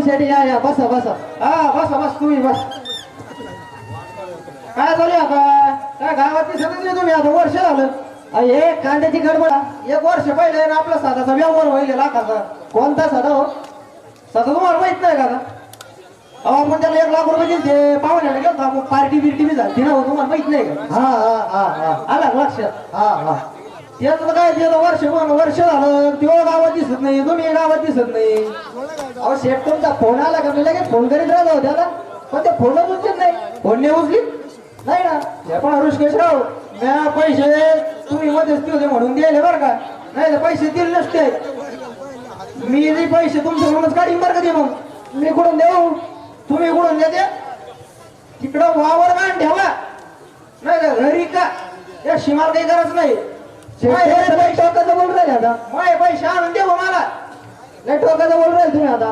राहुल शेट्टी या या बसा बसा. हा बसा बस तुम्ही बस. काय झाले आता काय? गावात दिसतच नाही तुम्ही आता वर्ष झालं. एक कांद्याची गडबड. एक वर्ष पहिले ना आपला साधाचा व्यवहार व्हायला लाखाचा कोणता साधा हो? साधा तुम्हाला माहीत नाही का अहो आपण त्याला एक लाख रुपये दिले पाहुण्याला गेलो आपण. पार्टी बिर्टी बी झाली ना हो, तुम्हाला माहीत नाही का? हा हा हा हा. आला लक्षात? हा हा. त्याचं काय त्याचं वर्ष म्हणून वर्ष झालं. तेव्हा गावात दिसत नाही. तुम्ही गावात दिसत नाही. अहो शेठ तुमचा फोन आला का? मी लगेच फोन करीत राहिलो त्याला पण ते फोनच उचलत नाही. फोन नाही उचली? नाही ना. हे पण हरुषकेशराव म्या पैसे तुम्ही मध्यस्थी होते म्हणून दिले बरं का. नाही पैसे दिले नसते. मी जे पैसे तुमच्याकडूनच काढीन बरं का ते मग. मी कुठून देऊ? तुम्ही कुठून देते? तिकडं वावर गाण ठेवा. नाही घरी का? या शिमाल काही गरज नाही. माय पैसे आणून देऊ मला. नाही टोकाचं बोल राहिले तुम्ही आता.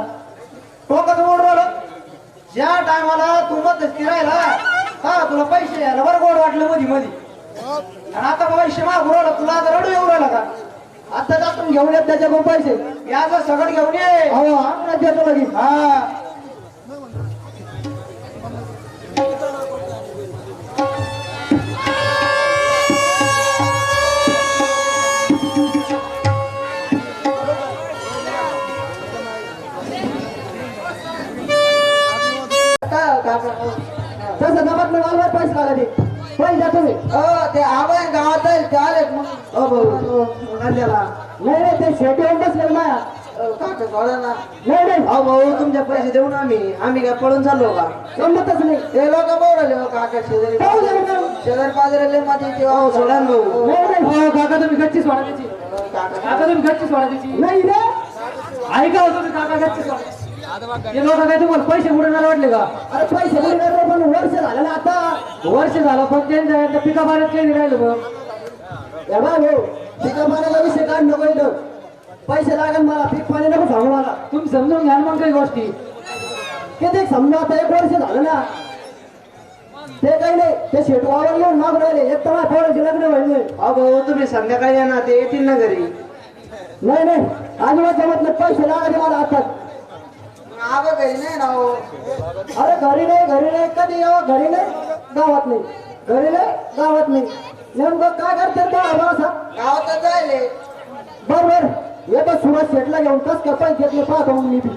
टोकाचं बोल राहिलं. ज्या टायमाला तू मध्यस्थी राहिला हा तुला पैसे द्यायला बरं गोड वाटलं मधी मधी. आणि आता पैसे मागू राहिला तुला आता रडू येऊ राहिला का? आता जातून घेऊन येत त्याच्याकडून पैसे. याचं सगळं घेऊन ये. देतो लगेच. हा. तसं जमत नाही मला पैसे काढा ते पैसे द्या तुम्ही ते आवाज गावात आहे ते मग हो भाऊ नाही नाही ते शेटी येऊन बसले माया काका सोडा ना नाही नाही अहो भाऊ तुमचे पैसे देऊ ना आम्ही आम्ही काय पळून चाललो का जमतच नाही ते लोक बोलले हो काका शेजारी शेजारी पाजारी माझी ते हो सोडा ना भाऊ नाही नाही हो काका तुम्ही गच्ची सोडा त्याची. काका तुम्ही गच्ची सोडा त्याची नाही रे. ऐका हो तुम्ही काका गच्ची सोडा हे लोक काय तुम्हाला पैसे बुडवणार वाटले का? अरे पैसे बुडवणार पण वर्ष झालं ना आता. वर्ष झालं पण त्यांच्या पिका पाण्यात काही नाही राहिलं बघ. या बा भाऊ पिका पाण्याचा विषय काढ नको इथं. पैसे लागेल मला पीक पाणी नको सांगू मला. तुम्ही समजून घ्या ना मग काही गोष्टी. किती समजा आता एक वर्ष झालं ना. ते काही नाही ते शेटवावर येऊन माग राहिले. एक तर माझ्या पोराचे लग्न व्हायचे अहो भाऊ तुम्ही संध्याकाळी या ना ते येतील ना घरी. नाही नाही. अजिबात जमत नाही पैसे लागायचे मला आता आबा घरी नाही ना हो अरे घरी नाही घरी नाही कधी यावं? घरी नाही गावात नाही. घरी नाही गावात नाही. नेमकं काय करते तो आबा असा गावात जायले बर बर येतो सुरत शेटला घेऊन कस का पैसे घेतले पाहतो मग मी बी.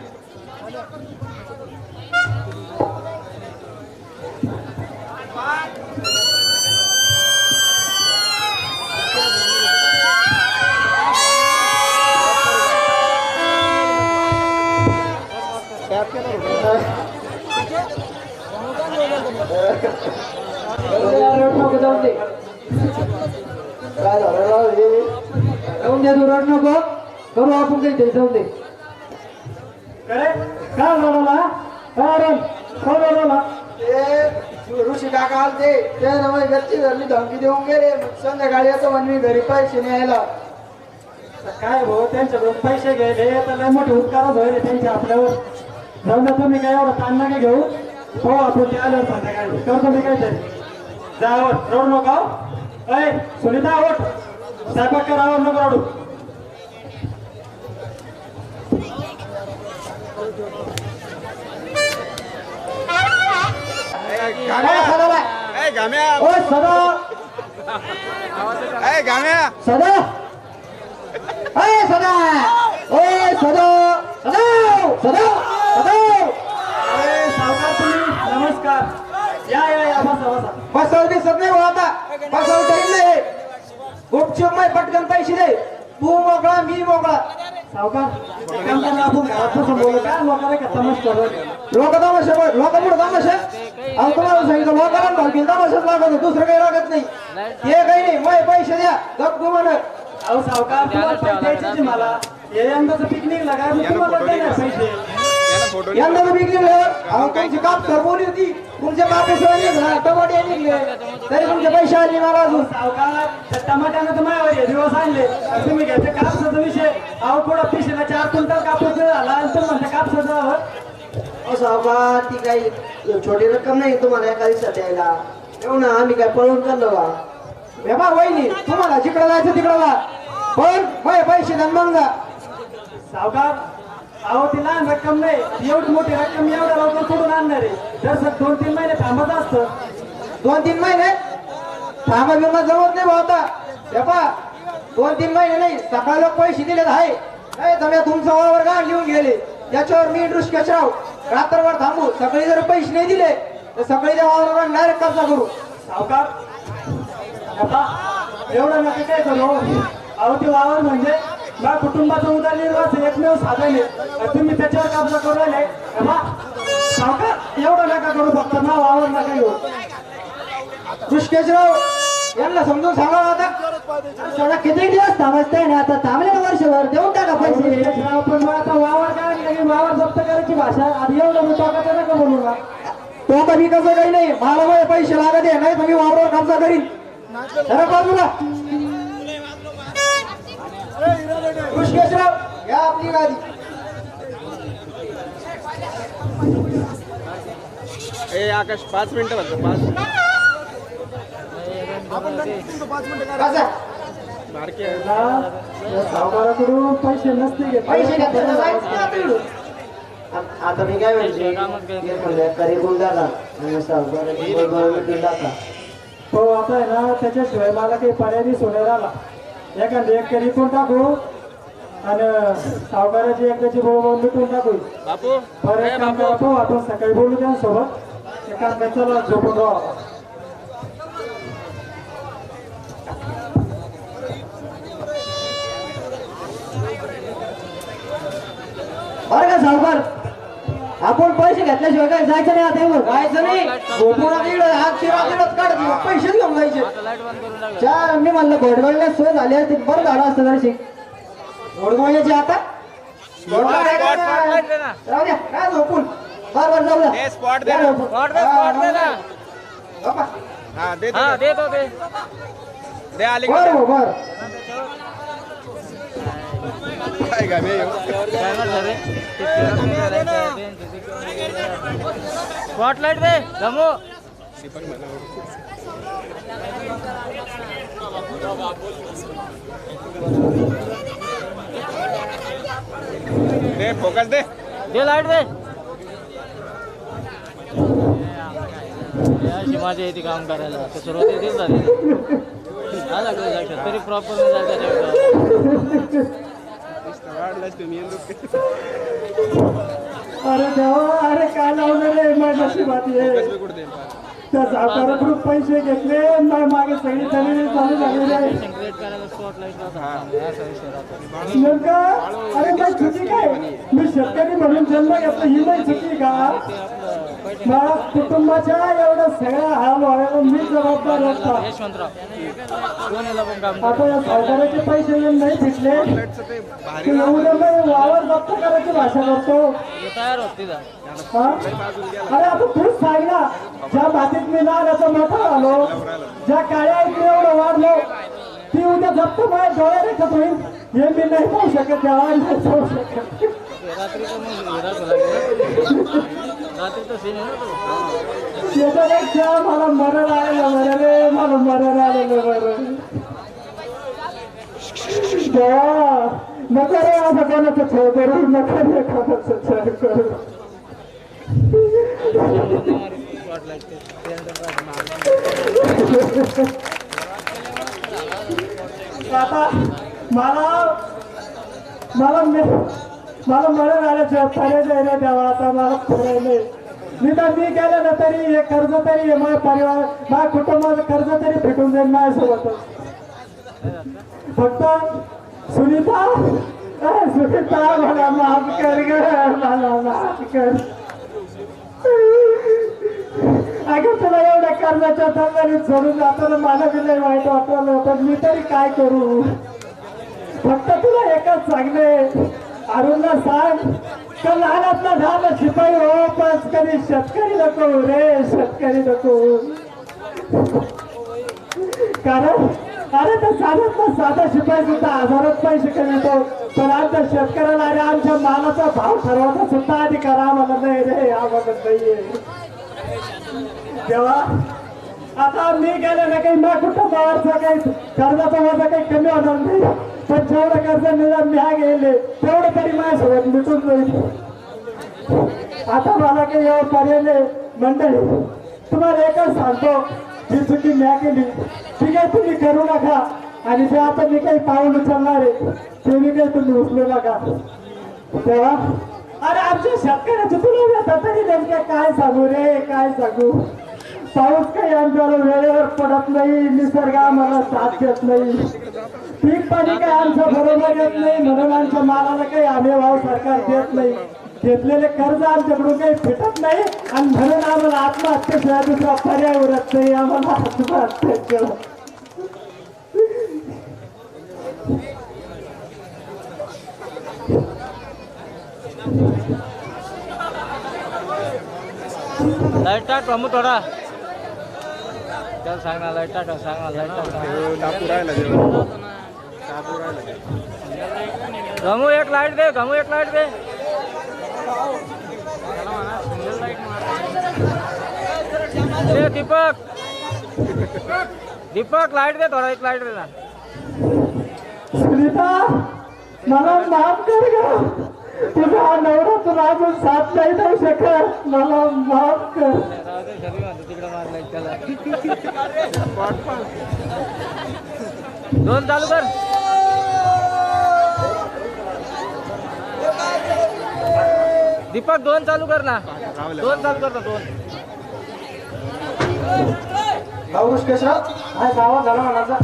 काय झालं राव हे? जाऊन दे तू रड नको. करू आपण काही ते जाऊन दे. काय काय झालं काय रड. काय झालं ते ऋषी काका आलते. ते नव्हे गच्ची धरली धमकी देऊन गेले. संध्याकाळी येतो म्हणून मी घरी पैसे न्यायला काय भाऊ त्यांच्याकडून पैसे घ्यायले. तर लय मोठे उपकारच होईल त्यांचे आपल्यावर. जाऊन दे तुम्ही काय एवढं ताण नका घेऊ. हो आपण ते आल्यावर संध्याकाळी. करतो मी काय जावर रोड. नका अय सुनीता ओठ स्वयंपाक करावर नको रडू. ओ सदा. सदा. अय सदा. ओ सदा. सदा. सदा. सदा. अरे सावकार तुम्ही. नमस्कार. या या या बसा बसा. बसव दिसत नाही हो आता. बसव टाईम नाही गुपचूप माय पटकन पैसे दे. तू मोकळा मी मोकळा. सावकार काम करा आपण घरात बसून बोलू का लोकांना का तमाश करू लोक तमाशा बघ लोक पुढे तमाशा? अहो तुम्हाला सांगितलं लोकांना तमाशाच लागत दुसरं काही लागत नाही. हे काही नाही माय पैसे द्या. गप गुमान अहो सावकार तुम्हाला पैसे द्यायचे मला. हे यंदाचं पिकनिक लागा तुम्हाला पैसे. यंदा तर निघले अहो तुमची काप सरबोली होती. तुमचे कापे निघला टमाटे निघले. तरी तुमचे पैसे आले मला अजून सावकार त्या टमाट्यानं तर माझ्यावर हे दिवस आणले. आणि तुम्ही घ्यायचे कापसाचा विषय. अहो पुढं पिशेला चार क्विंटल कापूस झाला आणि तुम्ही म्हणता कापसाचा अहो सावकार ती काही छोटी रक्कम नाही तुम्हाला एका दिवसात द्यायला. येऊ ना आम्ही काय पळून चाललो का बेबा वहिनी तुम्हाला जिकडे जायचं तिकडं पण पैसे द्या मग जा. सावकार अहो ती लहान रक्कम नाही. एवढी मोठी रक्कम एवढ्या लवकर कुठून आणणार आहे? जर सर दोन तीन महिने थांबत असतं. दोन तीन महिने? थांबा बिमा जमत नाही भाऊ आता. हे पहा दोन तीन महिने नाही. सकाळी पैसे दिलेत आहे तुमचं वावर गाण लिहून गेले. त्याच्यावर मी दृष्केशराव रात्रभर थांबू. सकाळी जर पैसे नाही दिले तर सकाळी त्या वावरावर डायरेक्ट कब्जा करू. सावकार आता एवढं नका काय करू? अहो ते वावर म्हणजे? माझ्या कुटुंबाचं उदरनिर्वाह एकमेव साधन आहे. तुम्ही त्याच्यावर कब्जा करू राहिले सावकार एवढं नका करू फक्त ना वावर नका येऊ दुष्केशराव यांना समजून सांगा आता. सगळा किती दिवस थांबचताय ना आता थांबले वर्षभर देऊन टाका पैसे. पण मग आता वावर काय वावर जप्त करायची भाषा आधी एवढं मी टोकाचं नका बोलू ना? तो कधी कसं काही नाही मला पैसे लागत आहे नाही तुम्ही वावरावर कब्जा करीन. बाजूला या आपली गाडी. ए आकाश पाच मिनिटं फक्त पाच. सावकाराकडून पैसे नसते पैसे तर आता मी काय म्हणते? करीबून दादा हो आता आहे ना त्याच्याशिवाय मला काही पर्याय नाही सोडा आला. एखादी एक करी पण टाकू? आणि सावकाराची एकदाची भाऊ मिटून टाकू. बापू. बरं एक काम करा पाहू आपण सकाळी बोलू त्यांसोबत. एक काम करा चला झोपून राहू आपण. बरं का सावकार आपण पैसे घेतल्याशिवाय काय जायचं नाही आता एवढं जायचं नाही. इकडं हात शिरा तिकडं काढ पैसे घेऊन जायचे. चार मी म्हणलं घोडगळल्या सोय झाली असती बरं झालं असतं जरशी. घोडगळण्याची आता. राहू द्या. काय झोपून बर बर जाऊ द्या. दे. ना. हा आली बर म्हणलं रे स्पॉटलाइट दे फोकस दे. दे लाइट दे या अशी माझ्या इथे काम करायला सुरुवात येतेच झाली. तरी प्रॉपर वाढलाच तुम्ही. अरे देवा अरे काय लावलं रे माझ्या नशिबात ये त्या सावकाराकडून पैसे घेतले माझ्या मागे सगळी तरी चालू आहे नेमका अरे काय चुकी काय? मी शेतकरी म्हणून जन्म घेतला ही नाही चुकी का? ते माझ्या कुटुंबाच्या एवढ्या सगळ्या हाल व्हायला मी जबाबदार काम आता या सावकाराचे पैसे येऊन नाही भेटले. ते की वावर जप्त करायची भाषा करतो? अरे आता तूच सांग ना ज्या मातीत मी लहानाचा मोठा झालो ज्या काळ्या इकडे एवढं वाढलो ती उद्या जप्त माझ्या डोळ्या रेखत होईल हे मी नाही पाहू शकत त्याला नाही पाहू शकत. त्याच्यापेक्षा मला मरण आलेलं बरं रे मला मरण आलेलं बरं. देवा नका रे असं कोणाचं छळ करू नका रे कोणाचं छळ करू स्पॉटलाइट ते त्यानंतर राहतं. आता मला मला मला मरण आल्याचं पर्याय नाही द्यावा आता मला पर्याय नाही. निदान मी गेलं ना तरी हे कर्ज तरी हे माझ्या परिवार माझ्या कुटुंबाचं कर्ज तरी भेटून जाईल माझ्यासोबत. फक्त सुनीता सुनीता मला माफ कर ग मला माफ कर. अगं तुला एवढ्या कर्जाच्या दंगाने सोडून जाताना मला बी लय वाईट वाटलं. पण मी तरी काय करू? फक्त तुला एकच सांगणे. अरुणला सांग का लहानातला झालं शिपाई हो पण कधी शेतकरी नको रे शेतकरी नको. कारण अरे तर साधत ना साधा शिपाई सुद्धा हजारात पैसे कमीतो पण आमच्या शेतकऱ्याला अरे आमच्या मालाचा भाव ठरवायचा सुद्धा अधिकार आम्हाला नाही रे आम्हाला नाहीये. तेव्हा आता मी गेले ना काही ना कुठं बाहेरचा काही कर्जाचा माझा काही कमी होणार नाही. पण जेवढं कर्ज निदान हा गेले. तेवढं तरी माझ्यासोबत मिटून जाईल. आता मला काही यावर पर्याय नाही. मंडळी तुम्हाला एकच सांगतो. जी चुकी म्या केली ती काही तुम्ही करू नका. आणि जे आता मी काही पाऊल उचलणार आहे ते मी काही तुम्ही उचलू नका. तेव्हा अरे आमच्या शेतकऱ्याची तुला तरी नेमकं काय सांगू रे? काय सांगू? पाऊस काही आमच्याला वेळेवर पडत नाही निसर्ग आम्हाला साथ देत नाही. पीक पाणी काही आमचं बरोबर येत नाही म्हणून आमच्या मालाला काही आम्ही भाव सरकार देत नाही. घेतलेले कर्ज आमच्याकडून काही फिटत नाही आणि म्हणून आम्हाला आत्महत्येशिवाय दुसरा पर्याय उरत नाही. आम्हाला आत्महत्या केलं. लाइट टाक प्रमुख थोडा. चल सांग ना लाइट टाक सांग ना लाइट टाक राहिला टाकू एक लाइट दे गमू एक लाइट दे. दीपक. दीपक लाइट दे थोडा एक लाइट दे ना सुनीता मला माफ कर तुला अजून साथ नाही देऊ शकत. मला माफ कर. दोन चालू कर. दीपक दोन चालू कर ना. दोन चालू कर ना दोन. भाऊ केशराव हा गावा झाला म्हणाचा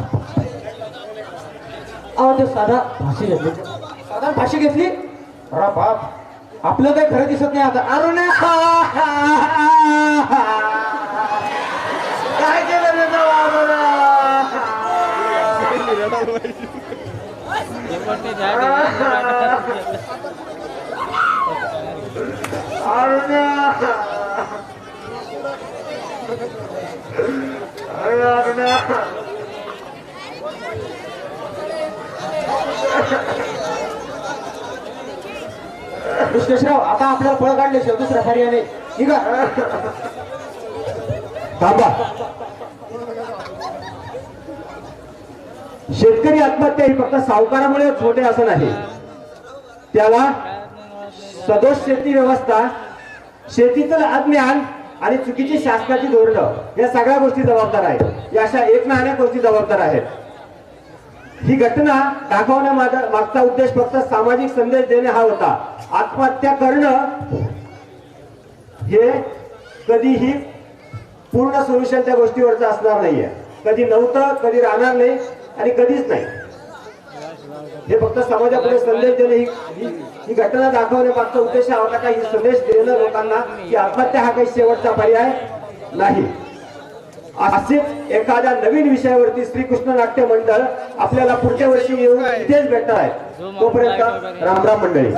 अहो ते साधा. फाशी घेतली. साधा फाशी घेतली? अरे बाप. आपलं काही खरं दिसत नाही आता. अरुण काय केलं रे अरुण! अरे अरुण! कृष्णेशराव आता आपल्याला फळ काढले शेव दुसऱ्या नाही थांबा. शेतकरी आत्महत्या ही फक्त सावकारामुळे छोटे असं नाही. त्याला सदोष शेती व्यवस्था शेतीचं अज्ञान आणि चुकीची शासनाची धोरणं या सगळ्या गोष्टी जबाबदार आहेत. या अशा एक ना अनेक गोष्टी जबाबदार आहेत. ही घटना दाखवण्या मागचा उद्देश फक्त सामाजिक संदेश देणे हा होता. आत्महत्या करणं हे कधीही पूर्ण सोल्युशन त्या गोष्टीवरचं असणार नाहीये. कधी नव्हतं कधी राहणार नाही आणि कधीच नाही. हे फक्त समाजापुढे संदेश देणे ही ही- घटना दाखवण्यामागचा उद्देश हा होता का ही संदेश देणं लोकांना की आत्महत्या हा काही शेवटचा पर्याय नाही. असेच एखाद्या नवीन विषयावरती श्रीकृष्ण नाट्य मंडळ आपल्याला पुढच्या वर्षी येऊन इथेच भेटणार आहे. तोपर्यंत रामराम मंडळी.